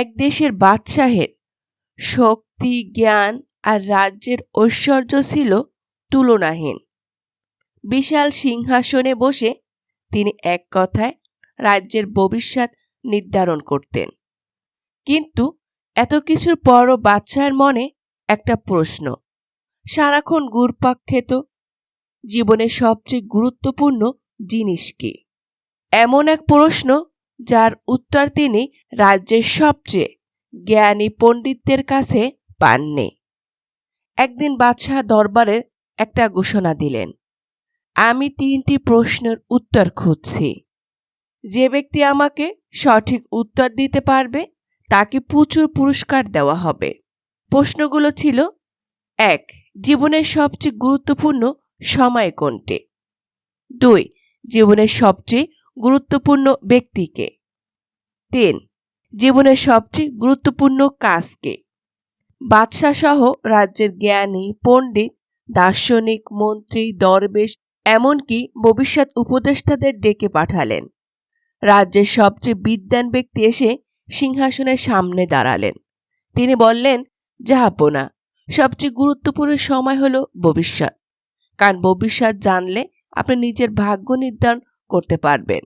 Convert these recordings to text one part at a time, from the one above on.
এক দেশের বাদশাহের শক্তি, জ্ঞান আর রাজ্যের ঐশ্বর্য ছিল তুলনাহীন। বিশাল সিংহাসনে বসে তিনি এক কথায় রাজ্যের ভবিষ্যৎ নির্ধারণ করতেন। কিন্তু এত কিছুর পরও বাচ্চার মনে একটা প্রশ্ন। সারাক্ষণ ঘুরপাক খেত, জীবনের সবচেয়ে গুরুত্বপূর্ণ জিনিস কি? এমন এক প্রশ্ন যার উত্তর তিনি রাজ্যের সবচেয়ে জ্ঞানী পণ্ডিতদের কাছে পাননি। একদিন বাদশাহ দরবারের একটা ঘোষণা দিলেন, আমি তিনটি প্রশ্নের উত্তর খুঁজছি। যে ব্যক্তি আমাকে সঠিক উত্তর দিতে পারবে, তাকে প্রচুর পুরস্কার দেওয়া হবে। প্রশ্নগুলো ছিল, এক, জীবনের সবচেয়ে গুরুত্বপূর্ণ সময় কোনটি? দুই, জীবনের সবচেয়ে গুরুত্বপূর্ণ ব্যক্তিকে। তিন, জীবনের সবচেয়ে গুরুত্বপূর্ণ কাজকে। বাদশাহ সহ রাজ্যের জ্ঞানী, পণ্ডিত, দার্শনিক, মন্ত্রী, দরবেশ, এমনকি ভবিষ্যৎ উপদেষ্টাদের ডেকে পাঠালেন। রাজ্যের সবচেয়ে বিদ্যান ব্যক্তি এসে সিংহাসনের সামনে দাঁড়ালেন। তিনি বললেন না সবচেয়ে গুরুত্বপূর্ণ সময় হলো ভবিষ্যৎ। কারণ ভবিষ্যৎ জানলে আপনি নিজের ভাগ্য নির্ধারণ করতে পারবেন।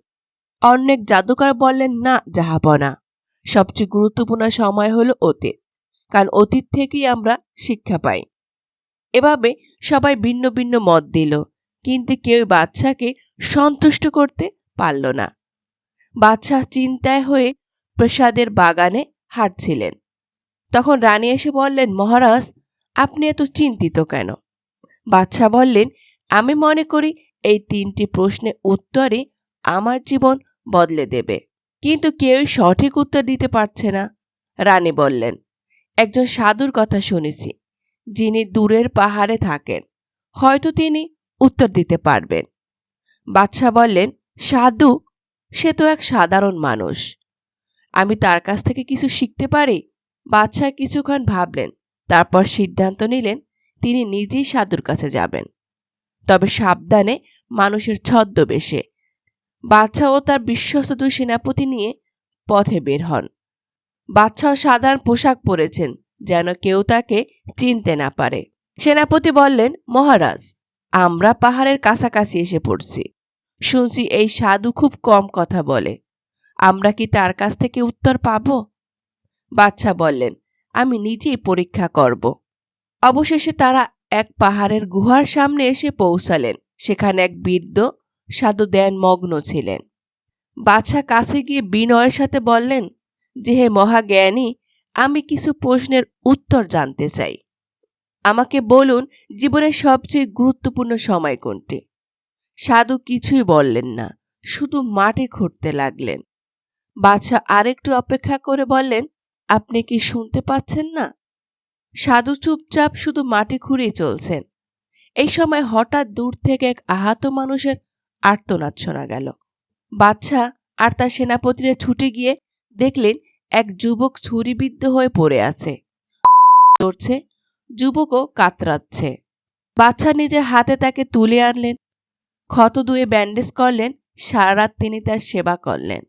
অনেক জাদুকর বললেন, না যাহাবনা সবচেয়ে গুরুত্বপূর্ণ সময় হলো অতীত, কারণ অতীত থেকেই আমরা শিক্ষা পাই। এভাবে সবাই ভিন্ন ভিন্ন মত দিল, কিন্তু কেউ বাচ্চাকে সন্তুষ্ট করতে পারল না। বাচ্চা চিন্তায় হয়ে প্রসাদের বাগানে হাঁটছিলেন। তখন রানী এসে বললেন, মহারাজ, আপনি এত চিন্তিত কেন? বাচ্চা বললেন, আমি মনে করি এই তিনটি প্রশ্নের উত্তরে আমার জীবন বদলে দেবে। কিন্তু কেউই সঠিক উত্তর দিতে পারছে না। রানী বললেন, একজন সাধুর কথা শুনেছি, যিনি দূরের পাহাড়ে থাকেন। হয়তো তিনি উত্তর দিতে পারবেন। বাদশাহ বললেন, সাধু? সে তো এক সাধারণ মানুষ। আমি তার কাছ থেকে কিছু শিখতে পারি? বাদশাহ কিছুক্ষণ ভাবলেন, তারপর সিদ্ধান্ত নিলেন, তিনি নিজেই সাধুর কাছে যাবেন। তবে সাবধানে মানুষের ছদ্মবেশে। বাদশাহ ও তার বিশ্বস্ত দুই সেনাপতি নিয়ে পথে বের হন। বাদশাহ সাধারণ পোশাক পরেছেন, যেন কেউ তাকে চিনতে না পারে। সেনাপতি বললেন, মহারাজ, আমরা পাহাড়ের কাছাকাছি এসে পড়ছি। শুনছি এই সাধু খুব কম কথা বলে। আমরা কি তার কাছ থেকে উত্তর পাব? বাচ্চা বললেন, আমি নিজেই পরীক্ষা করব। অবশেষে তারা এক পাহাড়ের গুহার সামনে এসে পৌঁছালেন। সেখানে এক বৃদ্ধ সাধু দেন মগ্ন ছিলেন। বাচ্চা কাছে গিয়ে বিনয়ের সাথে বললেন, যে হে মহাজ্ঞানী, আমি কিছু প্রশ্নের উত্তর জানতে চাই। আমাকে বলুন জীবনের সবচেয়ে গুরুত্বপূর্ণ সময় কোনটি? সাধু কিছুই বললেন না, শুধু মাঠে খুঁড়তে লাগলেন। বাদশাহ আরেকটু অপেক্ষা করে বললেন, আপনি কি শুনতে পাচ্ছেন না? সাধু চুপচাপ শুধু মাটি খুঁড়েই চলছেন। এই সময় হঠাৎ দূর থেকে এক আহত মানুষের আর্তনাদ শোনা গেল। বাচ্চা আর তার সেনাপতিরা ছুটে গিয়ে দেখলেন এক যুবক ছুরিবিদ্ধ হয়ে পড়ে আছে। চড়ছে যুবকও কাতরাচ্ছে। বাচ্চা নিজের হাতে তাকে তুলে আনলেন। ক্ষত দুয়ে ব্যান্ডেজ করলেন সারা রাত তিনি তার সেবা করলেন।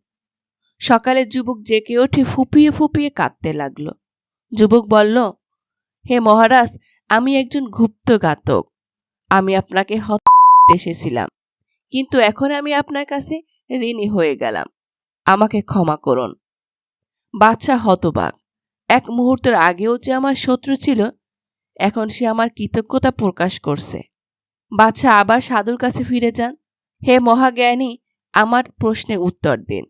সকালে যুবক জেগে ওঠে ফুপিয়ে ফুপিয়ে কাঁদতে লাগল। যুবক বলল, হে মহারাজ, আমি একজন গুপ্ত ঘাতক আমি আপনাকে হত এসেছিলাম। কিন্তু এখন আমি আপনার কাছে ঋণী হয়ে গেলাম। আমাকে ক্ষমা করুন। বাচ্চা হতবাক। এক মুহূর্তের আগেও যে আমার শত্রু ছিল, এখন সে আমার কৃতজ্ঞতা প্রকাশ করছে। বাচ্চা আবার সাধুর কাছে ফিরে যান। হে মহাজ্ঞানী, আমার প্রশ্নে উত্তর দিন।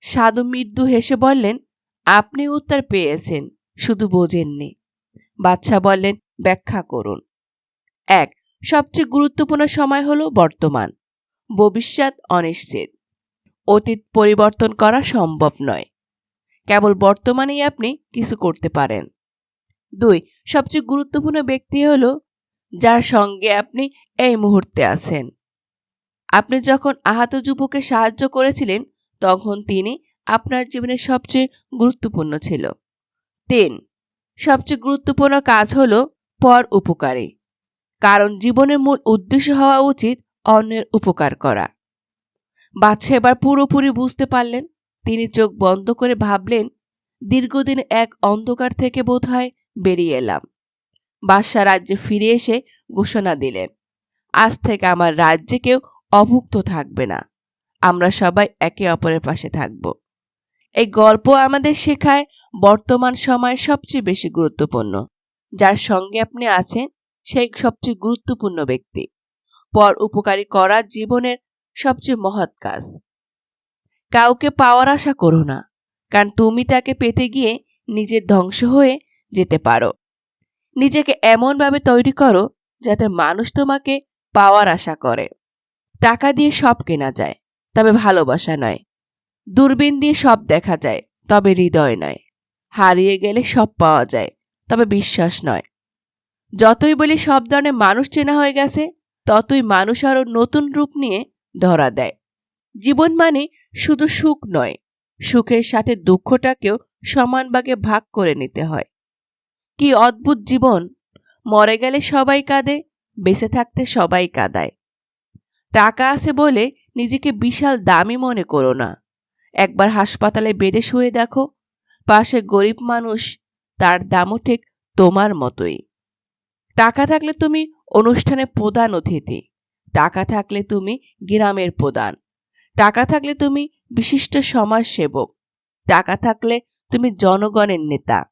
সাধু মৃদু হেসে বললেন, আপনি উত্তর পেয়েছেন, শুধু বোঝেননি। বাচ্চা বললেন, ব্যাখ্যা করুন। এক সবচেয়ে গুরুত্বপূর্ণ সময় হলো বর্তমান। ভবিষ্যৎ অনিশ্চিত। অতীত পরিবর্তন করা সম্ভব নয়। কেবল বর্তমানেই আপনি কিছু করতে পারেন। দুই, সবচেয়ে গুরুত্বপূর্ণ ব্যক্তি হলো যার সঙ্গে আপনি এই মুহূর্তে আছেন। আপনি যখন আহত যুবকে সাহায্য করেছিলেন, তখন তিনি আপনার জীবনে সবচেয়ে গুরুত্বপূর্ণ ছিল। তিন, সবচেয়ে গুরুত্বপূর্ণ কাজ হলো পর উপকারী। কারণ জীবনের মূল উদ্দেশ্য হওয়া উচিত অন্যের উপকার করা। বাচ্চা এবার পুরোপুরি বুঝতে পারলেন, তিনি চোখ বন্ধ করে ভাবলেন, দীর্ঘদিন এক অন্ধকার থেকে বোধহয় বেরিয়ে এলাম। বাদশাহ রাজ্যে ফিরে এসে ঘোষণা দিলেন, আজ থেকে আমার রাজ্যে কেউ অভুক্ত থাকবে না। আমরা সবাই একে অপরের পাশে থাকব। এই গল্প আমাদের শেখায় বর্তমান সময় সবচেয়ে বেশি গুরুত্বপূর্ণ। যার সঙ্গে আপনি আছেন সেই সবচেয়ে গুরুত্বপূর্ণ ব্যক্তি। পর উপকারী করা জীবনের সবচেয়ে মহৎ কাজ। কাউকে পাওয়ার আশা করো না, কারণ তুমি তাকে পেতে গিয়ে নিজের ধ্বংস হয়ে যেতে পারো। নিজেকে এমনভাবে তৈরি করো যাতে মানুষ তোমাকে পাওয়ার আশা করে। টাকা দিয়ে সব কেনা যায়, তবে ভালোবাসা নয়। দূরবীন দিয়ে সব দেখা যায়, তবে হৃদয় নয়। হারিয়ে গেলে সব পাওয়া যায়, তবে বিশ্বাস নয়। যতই বলি সব ধরনের মানুষ চেনা হয়ে গেছে, ততই মানুষ আরও নতুন রূপ নিয়ে ধরা দেয়। জীবন মানে শুধু সুখ নয়, সুখের সাথে দুঃখটাকেও সমান ভাগে ভাগ করে নিতে হয়। কি অদ্ভুত জীবন! মরে গেলে সবাই কাঁদে, বেঁচে থাকতে সবাই কাঁদায়। টাকা আছে বলে নিজেকে বিশাল দামি মনে করো না। একবার হাসপাতালে বেডে শুয়ে দেখো, পাশে গরিব মানুষ, তার দামও ঠিক তোমার মতোই। টাকা থাকলে তুমি অনুষ্ঠানে প্রধান অতিথি। টাকা থাকলে তুমি গ্রামের প্রধান। টাকা থাকলে তুমি বিশিষ্ট সমাজসেবক। টাকা থাকলে তুমি জনগণের নেতা।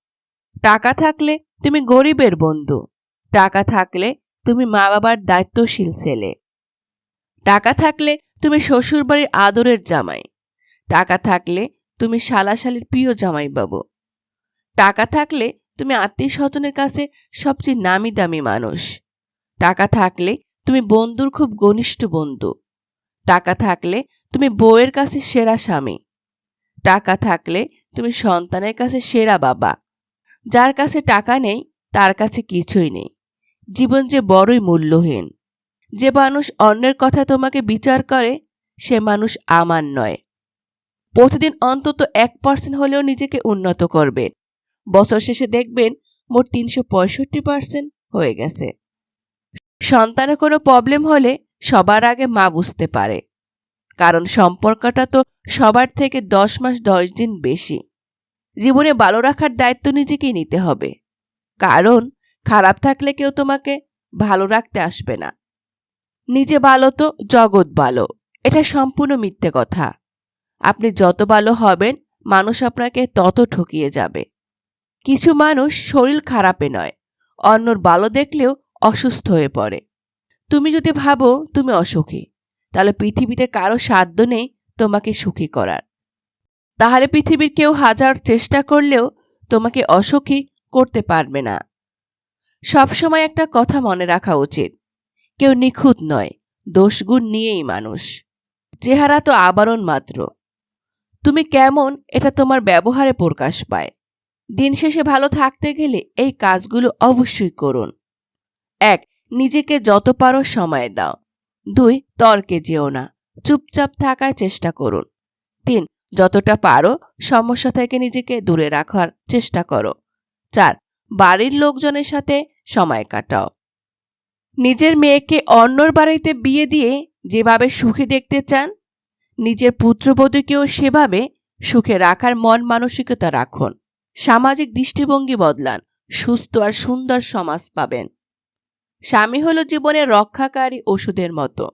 টাকা থাকলে তুমি গরিবের বন্ধু। টাকা থাকলে তুমি মা বাবার দায়িত্বশীল ছেলে। টাকা থাকলে তুমি শ্বশুরবাড়ির আদরের জামাই। টাকা থাকলে তুমি শালাশালির প্রিয় জামাই বাবু টাকা থাকলে তুমি আত্মীয় স্বজনের কাছে সবচেয়ে নামি দামি মানুষ। টাকা থাকলে তুমি বন্ধুর খুব ঘনিষ্ঠ বন্ধু। টাকা থাকলে তুমি বউয়ের কাছে সেরা স্বামী। টাকা থাকলে তুমি সন্তানের কাছে সেরা বাবা। যার কাছে টাকা নেই, তার কাছে কিছুই নেই। জীবন যে বড়ই মূল্যহীন। যে মানুষ অন্যের কথা তোমাকে বিচার করে, সে মানুষ আমার নয়। প্রতিদিন অন্তত এক পার্সেন্ট হলেও নিজেকে উন্নত করবেন বছর শেষে দেখবেন মোট তিনশো পঁয়ষট্টি পার্সেন্ট হয়ে গেছে। সন্তানের কোনো প্রবলেম হলে সবার আগে মা বুঝতে পারে। কারণ সম্পর্কটা তো সবার থেকে দশ মাস দশ দিন বেশি। জীবনে ভালো রাখার দায়িত্ব নিজেকেই নিতে হবে। কারণ খারাপ থাকলে কেউ তোমাকে ভালো রাখতে আসবে না। নিজে ভালো তো জগৎ ভালো। এটা সম্পূর্ণ মিথ্যে কথা। আপনি যত ভালো হবেন, মানুষ আপনাকে তত ঠকিয়ে যাবে। কিছু মানুষ শরীর খারাপে নয়, অন্যর ভালো দেখলেও অসুস্থ হয়ে পড়ে। তুমি যদি ভাবো তুমি অসুখী, তাহলে পৃথিবীতে কারও সাধ্য নেই তোমাকে সুখী করার। তাহলে পৃথিবীর কেউ হাজার চেষ্টা করলেও তোমাকে অসুখী করতে পারবে না। সবসময় একটা কথা মনে রাখা উচিত, কেউ নিখুঁত নয়, দোষগুণ নিয়েই মানুষ। চেহারা তো আবরণ মাত্র। তুমি কেমন এটা তোমার ব্যবহারে প্রকাশ পায়। দিন শেষে ভালো থাকতে গেলে এই কাজগুলো অবশ্যই করুন। এক, নিজেকে যত পারো সময় দাও। দুই, তর্কে যেও না। চুপচাপ থাকার চেষ্টা করুন। তিন, যতটা পারো সমস্যা থেকে নিজেকে দূরে রাখার চেষ্টা করো। চার, বাড়ির লোকজনের সাথে সময় কাটাও। নিজের মেয়েকে অন্যর বাড়িতে বিয়ে দিয়ে যেভাবে সুখী দেখতে চান, নিজের পুত্রবধূকেও সেভাবে সুখে রাখার মন মানসিকতা রাখুন। সামাজিক দৃষ্টিভঙ্গি বদলান, সুস্থ আর সুন্দর সমাজ পাবেন। স্বামী হলো জীবনের রক্ষাকারী ওষুধের মতো।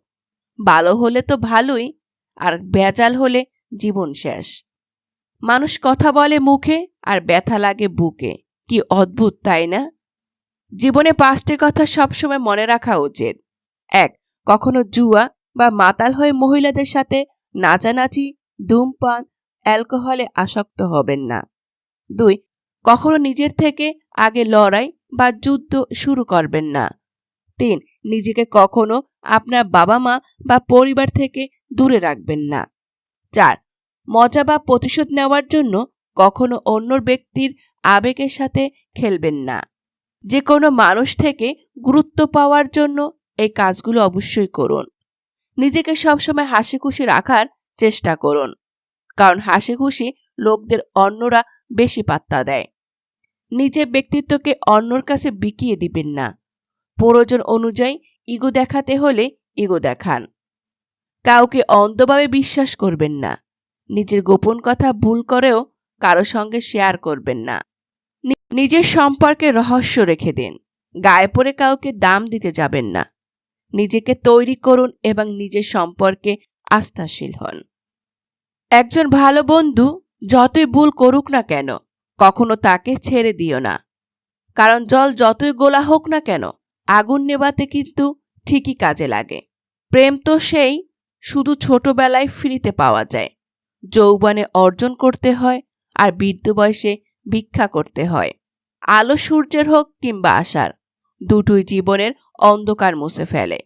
ভালো হলে তো ভালোই, আর বেজাল হলে জীবন শেষ। মানুষ কথা বলে মুখে, আর ব্যথা লাগে বুকে। কি অদ্ভুত, তাই না? জীবনে পাঁচটি কথা সবসময় মনে রাখা উচিত। এক, কখনো জুয়া বা মাতাল হয়ে মহিলাদের সাথে নাচানাচি, ধূমপান, অ্যালকোহলে আসক্ত হবেন না। দুই, কখনো নিজের থেকে আগে লড়াই বা যুদ্ধ শুরু করবেন না। তিন, নিজেকে কখনো আপনার বাবা মা বা পরিবার থেকে দূরে রাখবেন না। চার, মজা বা প্রতিশোধ নেওয়ার জন্য কখনো অন্য ব্যক্তির আবেগের সাথে খেলবেন না। যে কোনো মানুষ থেকে গুরুত্ব পাওয়ার জন্য এই কাজগুলো অবশ্যই করুন। নিজেকে সবসময় হাসি খুশি রাখার চেষ্টা করুন। কারণ হাসি খুশি লোকদের অন্যরা বেশি পাত্তা দেয়। নিজের ব্যক্তিত্বকে অন্যর কাছে বিকিয়ে দিবেন না। প্রয়োজন অনুযায়ী ইগো দেখাতে হলে ইগো দেখান। কাউকে অন্ধভাবে বিশ্বাস করবেন না। নিজের গোপন কথা ভুল করেও কারও সঙ্গে শেয়ার করবেন না, নিজের সম্পর্কে রহস্য রেখে দিন। গায়ে পড়ে কাউকে দাম দিতে যাবেন না। নিজেকে তৈরি করুন এবং নিজের সম্পর্কে আস্থাশীল হন। একজন ভালো বন্ধু যতই ভুল করুক না কেন, কখনো তাকে ছেড়ে দিও না। কারণ জল যতই গোলা হোক না কেন, আগুন নেবাতে কিন্তু ঠিকই কাজে লাগে। প্রেম তো সেই, শুধু ছোটবেলায় ফ্রিতে পাওয়া যায়। যৌবনে অর্জন করতে হয় আর বৃদ্ধ বয়সে ভিক্ষা করতে হয়। আলো সূর্যের হোক কিংবা আশার দুটোই জীবনের অন্ধকার মুছে ফেলে।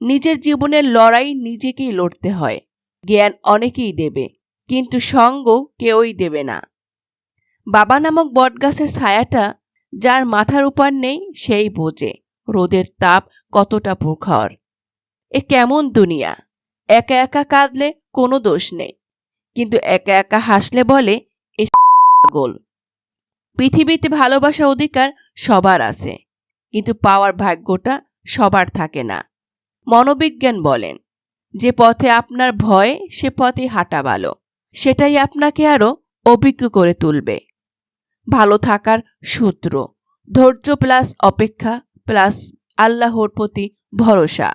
নিজের জীবনের লড়াই নিজেকেই লড়তে হয়, জ্ঞান অনেকেই দেবে। কিন্তু সঙ্গ কেউই দেবে না। বাবা নামক বটগাছের ছায়াটা যার মাথার উপর নেই সেই বোঝে, রোদের তাপ কতটা প্রখর। এ কেমন দুনিয়া, একা একা কাঁদলে কোনো দোষ নেই, কিন্তু একা একা হাসলে বলে এ গোল পৃথিবীতে ভালোবাসার অধিকার সবার আছে, কিন্তু পাওয়ার ভাগ্যটা সবার থাকে না। মনোবিজ্ঞান বলেন, যে পথে আপনার ভয় সে পথে হাঁটা ভালো। সেটাই আপনাকে আরও অভিজ্ঞ করে তুলবে। ভালো থাকার সূত্র, ধৈর্য প্লাস অপেক্ষা প্লাস আল্লাহর প্রতি ভরসা।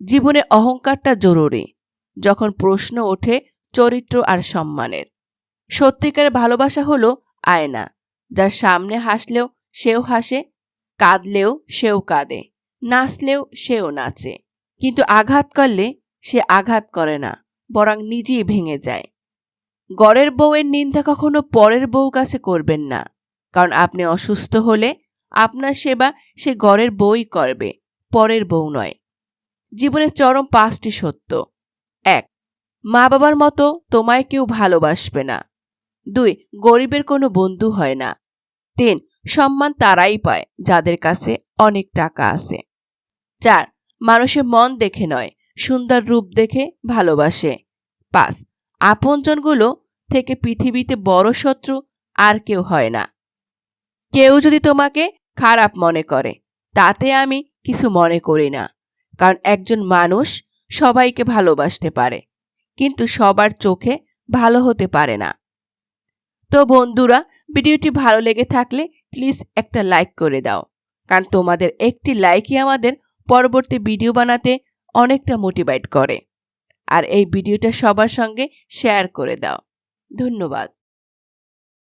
জীবনে অহংকারটা জরুরি, যখন প্রশ্ন ওঠে চরিত্র আর সম্মানের। সত্যিকার ভালোবাসা হলো আয়না, যার সামনে হাসলেও সেও হাসে, কাঁদলেও সেও কাঁদে, নাচলেও সেও নাচে। কিন্তু আঘাত করলে সে আঘাত করে না, বরং নিজেই ভেঙে যায়। গড়ের বউয়ের নিন্দা কখনো পরের বউ কাছে করবেন না। কারণ আপনি অসুস্থ হলে আপনার সেবা সে গড়ের বউই করবে, পরের বউ নয়। জীবনের চরম পাঁচটি সত্য। এক মা বাবার মতো তোমায় কেউ ভালোবাসবে না। দুই, গরিবের কোনো বন্ধু হয় না। তিন, সম্মান তারাই পায়, যাদের কাছে অনেক টাকা আছে। চার মানুষের মন দেখে নয়, সুন্দর রূপ দেখে ভালোবাসে। পাঁচ আপনজনগুলো থেকে পৃথিবীতে বড় শত্রু আর কেউ হয় না। কেউ যদি তোমাকে খারাপ মনে করে, তাতে আমি কিছু মনে করি না, কারণ একজন মানুষ সবাইকে ভালোবাসতে পারে, কিন্তু সবার চোখে ভালো হতে পারে না। তো বন্ধুরা, ভিডিওটি ভালো লেগে থাকলে প্লিজ একটা লাইক করে দাও, কারণ তোমাদের একটি লাইকই আমাদের পরবর্তী ভিডিও বানাতে অনেকটা মোটিভেট করে। আর এই ভিডিওটা সবার সঙ্গে শেয়ার করে দাও। ধন্যবাদ।